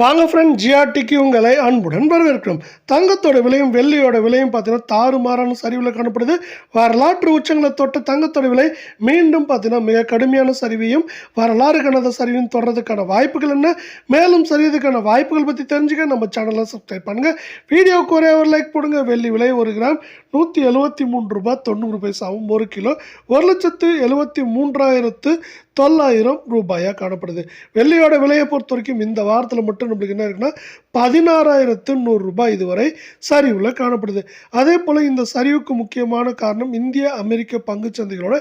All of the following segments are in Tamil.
வாங்க ஃப்ரெண்ட் ஜிஆர்டிக்கு உங்களை அன்புடன் வரவேற்கிறோம். தங்கத்தோட விலையும் வெள்ளியோட விலையும் பார்த்தீங்கன்னா தாறுமாறான சரிவில் காணப்படுது. வரலாற்று உச்சங்களை தொட்ட தங்கத்தோட விலை மீண்டும் பார்த்தீங்கன்னா மிக கடுமையான சரிவையும் வரலாறு கணத சரிவையும் தொடர்றதுக்கான வாய்ப்புகள் என்ன? மேலும் சரியதுக்கான வாய்ப்புகள் பற்றி தெரிஞ்சுக்க நம்ம சேனலை சப்ஸ்கிரைப் பண்ணுங்கள் வீடியோ ஒரே ஒரு லைக் போடுங்க. வெள்ளி விலை ஒரு கிராம் நூற்றி எழுபத்தி மூன்று ரூபாய் தொண்ணூறு பைசாவும் ஒரு கிலோ ஒரு லட்சத்து எழுபத்தி மூன்றாயிரத்து தொள்ளாயிரம் ரூபாயாக காணப்படுது. வெள்ளியோட விலையை பொறுத்த வரைக்கும் இந்த வாரத்தில் மட்டும் நம்மளுக்கு என்ன இருக்குன்னா பதினாறாயிரத்து நூறுரூபா இதுவரை சரிவில் காணப்படுது. அதே போல் இந்த சரிவுக்கு முக்கியமான காரணம் இந்திய அமெரிக்க பங்குச்சந்தைகளோட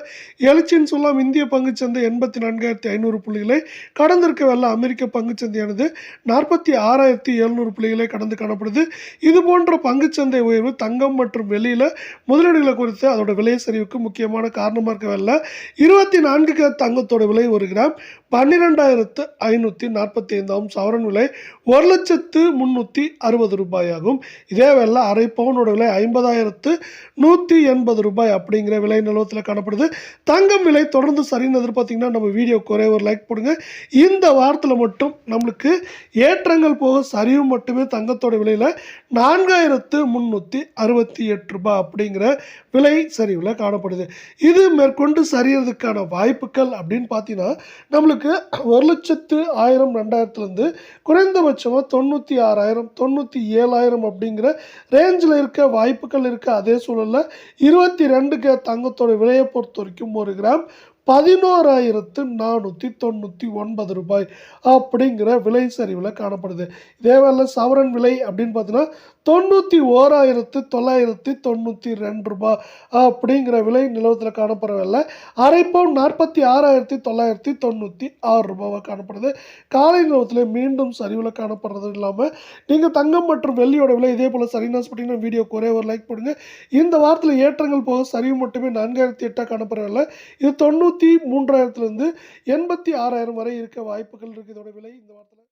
எழுச்சின்னு சொல்லலாம். இந்திய பங்குச்சந்தை எண்பத்தி நான்காயிரத்தி ஐநூறு புள்ளிகளை கடந்திருக்க வெள்ள அமெரிக்க பங்குச்சந்தையானது நாற்பத்தி ஆறாயிரத்தி எழுநூறு புள்ளிகளை கடந்து காணப்படுது. இது போன்ற பங்குச்சந்தை உயர்வு தங்கம் மற்றும் வெளியில் முதலீடுகளை குறித்து அதோட விலை சரிவுக்கு முக்கியமான காரணமாக இருக்கவில்லை இருபத்தி நான்கு தங்கத்தோட விலை ஒரு கிராம் பன்னிரெண்டாயிரத்து ஐநூற்றி நாற்பத்தி ஐந்தாம் சவரன் விலை ஒரு லட்சத்து முந்நூற்றி அறுபது ரூபாயாகும். இதே வேலை அரை பவுனோட விலை ஐம்பதாயிரத்து நூற்றி எண்பது ரூபாய் அப்படிங்கிற விலை நிலவரத்தில் காணப்படுது. தங்கம் விலை தொடர்ந்து சரின்னு எதிர்பார்த்தீங்கன்னா நம்ம வீடியோ குறைய ஒரு லைக் போடுங்க. இந்த வாரத்தில் மட்டும் நம்மளுக்கு ஏற்றங்கள் போக சரிவு மட்டுமே தங்கத்தோட விலையில் நான்காயிரத்து முந்நூற்றி அறுபத்தி எட்டு ரூபாய் அப்படிங்கிற விலை சரிவில் காணப்படுது. இது மேற்கொண்டு சரியறதுக்கான வாய்ப்புகள் அப்படின்னு பார்த்தீங்கன்னா நம்மளுக்கு ஒரு லட்சத்து ஆயிரம் ரெண்டாயிரத்துலேருந்து குறைந்தபட்சமாக தொண்ணூற்றி ஆறாயிரம் தொண்ணூற்றி ஏழாயிரம் அப்படிங்கிற ரேஞ்சில் இருக்க வாய்ப்புகள் இருக்க. அதே சூழலில் இருபத்தி ரெண்டுக்கு தங்கத்தோட விலையை பொறுத்த வரைக்கும் ஒரு கிராம் பதினோராயிரத்து நானூற்றி தொண்ணூற்றி ஒன்பது ரூபாய் அப்படிங்கிற விலை சரிவில் காணப்படுது. இதே வேலை சவரன் விலை அப்படின்னு பார்த்தீங்கன்னா தொண்ணூற்றி ஓராயிரத்து தொள்ளாயிரத்தி தொண்ணூற்றி ரெண்டு ரூபாய் அப்படிங்கிற விலை நிலவரத்தில் காணப்படவில்லை அரை பவுன் நாற்பத்தி ஆறாயிரத்தி தொள்ளாயிரத்தி தொண்ணூற்றி ஆறு ரூபாவாக காணப்படுது. காலை நிலவரத்தில் மீண்டும் சரிவில் காணப்படுறது இல்லாமல் நீங்கள் தங்கம் மற்றும் வெள்ளியோட விலை இதே போல் சரின்னு ஆசைப்பட்டீங்கன்னா வீடியோ ஒரே ஒரு லைக் போடுங்க. இந்த வாரத்தில் ஏற்றங்கள் போக சரிவு மட்டுமே நான்காயிரத்தி எட்டாக காணப்படவில்லை இது தொண்ணூற்றி மூன்றாயிரத்துலேருந்து எண்பத்தி ஆறாயிரம் வரை இருக்க வாய்ப்புகள் இருக்குது இதோட விலை இந்த வாரத்தில்